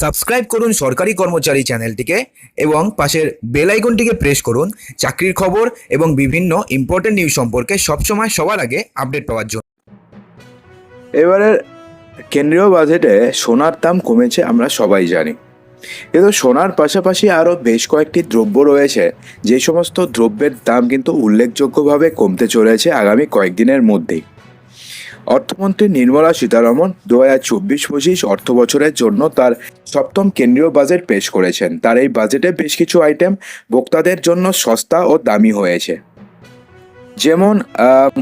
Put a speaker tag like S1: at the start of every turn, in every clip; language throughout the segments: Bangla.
S1: সাবস্ক্রাইব করুন সরকারি কর্মচারী চ্যানেলটিকে এবং পাশের বেল আইকনটিকে প্রেস করুন চাকরির খবর এবং বিভিন্ন ইম্পর্টেন্ট নিউজ সম্পর্কে সবসময় সবার আগে আপডেট পাওয়ার জন্য।
S2: এবারে কেন্দ্রীয় বাজেটে সোনার দাম কমেছে আমরা সবাই জানি। কিন্তু সোনার পাশাপাশি আরও বেশ কয়েকটি দ্রব্য রয়েছে, যে সমস্ত দ্রব্যের দাম কিন্তু উল্লেখযোগ্যভাবে কমতে চলেছে আগামী কয়েকদিনের মধ্যেই। অর্থমন্ত্রী নির্মলা সীতারমন দু হাজার চব্বিশ পঁচিশ অর্থ বছরের জন্য তার সপ্তম কেন্দ্রীয় বাজেট পেশ করেছেন। তার এই বাজেটে বেশ কিছু আইটেম ভোক্তাদের জন্য সস্তা ও দামি হয়েছে। যেমন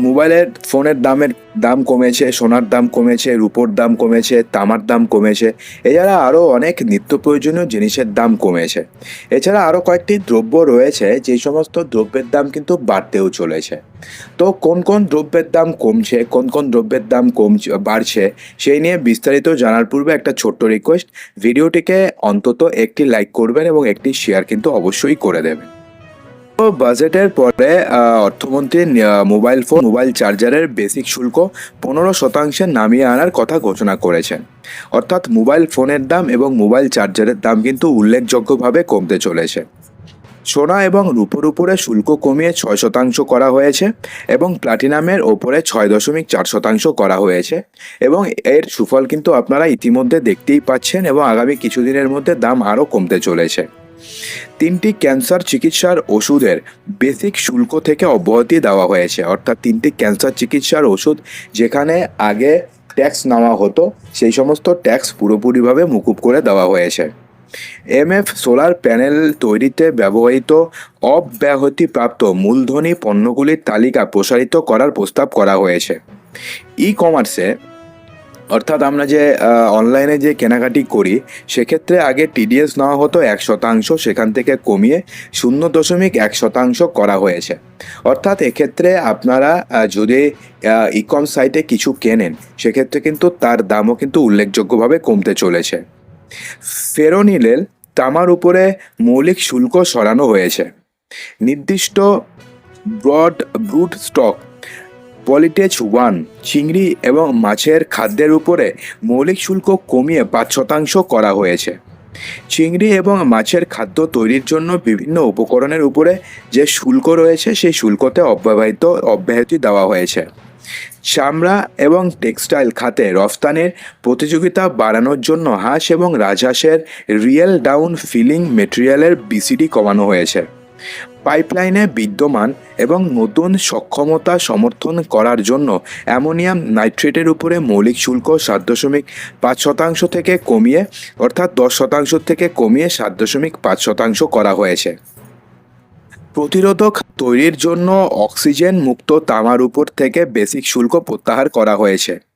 S2: মোবাইলের ফোনের দামের দাম কমেছে, সোনার দাম কমেছে, রূপোর দাম কমেছে, তামার দাম কমেছে। এছাড়া আরও অনেক নিত্য প্রয়োজনীয় জিনিসের দাম কমেছে। এছাড়া আরও কয়েকটি দ্রব্য রয়েছে যে সমস্ত দ্রব্যের দাম কিন্তু বাড়তেও চলেছে। তো কোন কোন দ্রব্যের দাম কমছে, কোন কোন দ্রব্যের দাম কমছে, বাড়ছে, সেই নিয়ে বিস্তারিত জানার পূর্বে একটা ছোট্ট রিকোয়েস্ট ভিডিওটিকে অন্তত একটি লাইক করবেন এবং একটি শেয়ার কিন্তু অবশ্যই করে দেবেন। বাজেটের পরে অর্থমন্ত্রী মোবাইল ফোন, মোবাইল চার্জারের বেসিক শুল্ক পনেরো শতাংশে নামিয়ে আনার কথা ঘোষণা করেছেন। অর্থাৎ মোবাইল ফোনের দাম এবং মোবাইল চার্জারের দাম কিন্তু উল্লেখযোগ্যভাবে কমতে চলেছে। সোনা এবং রূপোর উপরে শুল্ক কমিয়ে ছয় শতাংশ করা হয়েছে এবং প্লাটিনামের ওপরে ছয় দশমিক চার শতাংশ করা হয়েছে এবং এর সুফল কিন্তু আপনারা ইতিমধ্যে দেখতেই পাচ্ছেন এবং আগামী কিছুদিনের মধ্যে দাম আরও কমতে চলেছে। তিনটি ক্যান্সার চিকিৎসার ওষুধের বেসিক শুল্ক থেকে অব্যাহতি দেওয়া হয়েছে। অর্থাৎ তিনটি ক্যান্সার চিকিৎসার ওষুধ যেখানে আগে ট্যাক্স নেওয়া হতো, সেই সমস্ত ট্যাক্স পুরোপুরিভাবে মুকুব করে দেওয়া হয়েছে। এমএফ সোলার প্যানেল তৈরিতে ব্যবহৃত অব্যাহতিপ্রাপ্ত মূলধনী পণ্যগুলির তালিকা প্রসারিত করার প্রস্তাব করা হয়েছে। ই কমার্সে অর্থাৎ আমরা যে অনলাইনে যে কেনাকাটি করি, সেক্ষেত্রে আগে টিডিএস নেওয়া হতো এক শতাংশ, সেখান থেকে কমিয়ে শূন্য দশমিক এক শতাংশ করা হয়েছে। অর্থাৎ এক্ষেত্রে আপনারা যদি ইকম সাইটে কিছু কেনেন, সেক্ষেত্রে কিন্তু তার দামও কিন্তু উল্লেখযোগ্যভাবে কমতে চলেছে। ফেরোনিলেল তামার উপরে মৌলিক শুল্ক সরানো হয়েছে। নির্দিষ্ট ব্রড ব্রুড স্টক পলিটেজ ওয়ান চিংড়ি এবং মাছের খাদ্যের উপরে মৌলিক শুল্ক কমিয়ে পাঁচ শতাংশ করা হয়েছে। চিংড়ি এবং মাছের খাদ্য তৈরির জন্য বিভিন্ন উপকরণের উপরে যে শুল্ক রয়েছে, সেই শুল্কতে অব্যবহিত, অব্যাহতি দেওয়া হয়েছে। চামড়া এবং টেক্সটাইল খাতে রফতানির প্রতিযোগিতা বাড়ানোর জন্য হাঁস এবং রাজহাঁসের রিয়েল ডাউন ফিলিং মেটেরিয়ালের বিসিডি কমানো হয়েছে। পাইপলাইনে বিদ্যমান এবং নতুন সক্ষমতা সমর্থন করার জন্য অ্যামোনিয়াম নাইট্রেটের উপরে মৌলিক শুল্ক সাত দশমিক পাঁচ শতাংশ থেকে কমিয়ে, অর্থাৎ দশ শতাংশ থেকে কমিয়ে সাত দশমিক পাঁচ শতাংশ করা হয়েছে। প্রতিরোধক তৈরির জন্য অক্সিজেন মুক্ত তামার উপর থেকে বেসিক শুল্ক প্রত্যাহার করা হয়েছে।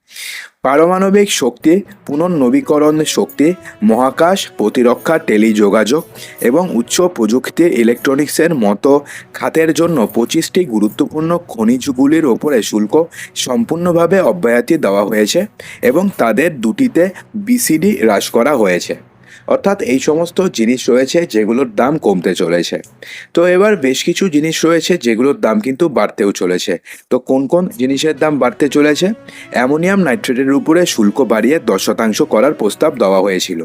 S2: পারমাণবিক শক্তি, পুনর্নবীকরণ শক্তি, মহাকাশ প্রতিরক্ষা টেলিযোগাযোগ এবং উচ্চ প্রযুক্তি ইলেকট্রনিক্সের মতো খাতের জন্য পঁচিশটি গুরুত্বপূর্ণ খনিজগুলির ওপরে শুল্ক সম্পূর্ণভাবে অব্যাহতি দেওয়া হয়েছে এবং তাদের দুটিতে বিসিডি হ্রাস করা হয়েছে। অর্থাৎ এই সমস্ত জিনিস রয়েছে যেগুলোর দাম কমতে চলেছে। তো এবার বেশ কিছু জিনিস রয়েছে যেগুলোর দাম কিন্তু বাড়তেও চলেছে। তো কোন কোন জিনিসের দাম বাড়তে চলেছে? অ্যামোনিয়াম নাইট্রেটের উপরে শুল্ক বাড়িয়ে দশ শতাংশ করার প্রস্তাব দেওয়া হয়েছিল।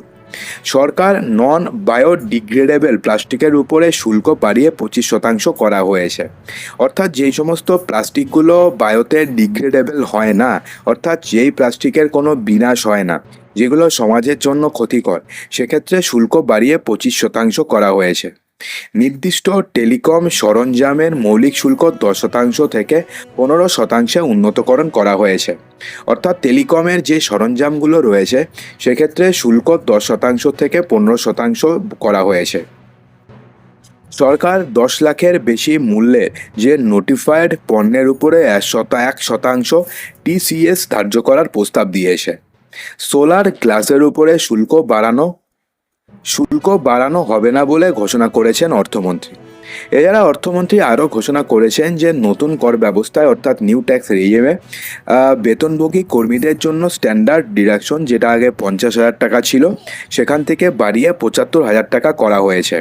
S2: সরকার নন বায়োডিগ্রেডেবল প্লাস্টিকের উপরে শুল্ক বাড়িয়ে পঁচিশ শতাংশ করা হয়েছে। অর্থাৎ যেই সমস্ত প্লাস্টিকগুলো বায়োতে ডিগ্রেডেবল হয় না, অর্থাৎ যেই প্লাস্টিকের কোনো বিনাশ হয় না যেগুলো সমাজের জন্য ক্ষতিকর। সেক্ষেত্রে শুল্ক বাড়িয়ে পঁচিশ শতাংশ করা হয়েছে। নির্দিষ্ট টেলিকম সরঞ্জামের মৌলিক শুল্ক দশ শতাংশ থেকে পনেরো শতাংশে উন্নতকরণ করা হয়েছে। অর্থাৎ টেলিকমের যে সরঞ্জামগুলো রয়েছে, সেক্ষেত্রে শুল্ক দশ শতাংশ থেকে পনেরো শতাংশ করা হয়েছে। সরকার দশ লাখের বেশি মূল্যের যে নোটিফাইড পণ্যের উপরে এক শতাংশ টিসিএস ধার্য করার প্রস্তাব দিয়েছে। সোলার গ্লাসের উপরে শুল্ক বাড়ানো শুল্ক বাড়ানো হবে না বলে ঘোষণা করেছেন অর্থমন্ত্রী। এছাড়া অর্থমন্ত্রী আরও ঘোষণা করেছেন যে নতুন কর ব্যবস্থায়, অর্থাৎ নিউ ট্যাক্স রেজিমে বেতনভোগী কর্মীদের জন্য স্ট্যান্ডার্ড ডিডাকশন যেটা আগে পঞ্চাশ হাজার টাকা ছিল, সেখান থেকে বাড়িয়ে পঁচাত্তর হাজার টাকা করা হয়েছে।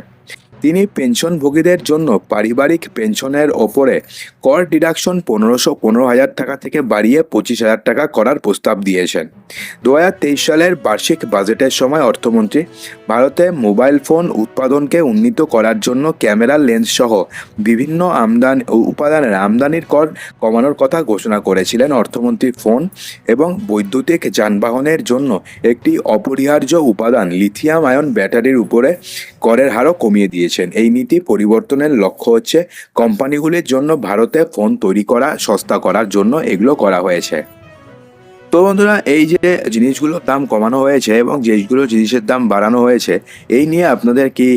S2: তিনি পেনশনভোগীদের জন্য পারিবারিক পেনশনের ওপরে কর ডিডাকশন পনেরোশো পনেরো হাজার টাকা থেকে বাড়িয়ে পঁচিশ হাজার টাকা করার প্রস্তাব দিয়েছেন। দু হাজার তেইশ সালের বার্ষিক বাজেটের সময় অর্থমন্ত্রী ভারতে মোবাইল ফোন উৎপাদনকে উন্নীত করার জন্য ক্যামেরা লেন্স সহ বিভিন্ন আমদানি উপাদানের আমদানির কর কমানোর কথা ঘোষণা করেছিলেন অর্থমন্ত্রী ফোন এবং বৈদ্যুতিক যানবাহনের জন্য একটি অপরিহার্য উপাদান লিথিয়াম আয়ন ব্যাটারির উপরে করের হারও কমিয়ে দিয়েছেন। এই নীতি পরিবর্তনের লক্ষ্য হচ্ছে কোম্পানিগুলির জন্য ভারতে ফোন তৈরি করা, সস্তা করার জন্য এগুলো করা হয়েছে। তো বন্ধুরা, এই যে জিনিসগুলোর দাম কমানো হয়েছে এবং যেগুলো জিনিসের দাম বাড়ানো হয়েছে, এই নিয়ে আপনাদের কি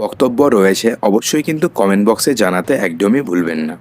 S2: বক্তব্য রয়েছে, অবশ্যই কিন্তু কমেন্ট বক্সে জানাতে একদমই ভুলবেন না।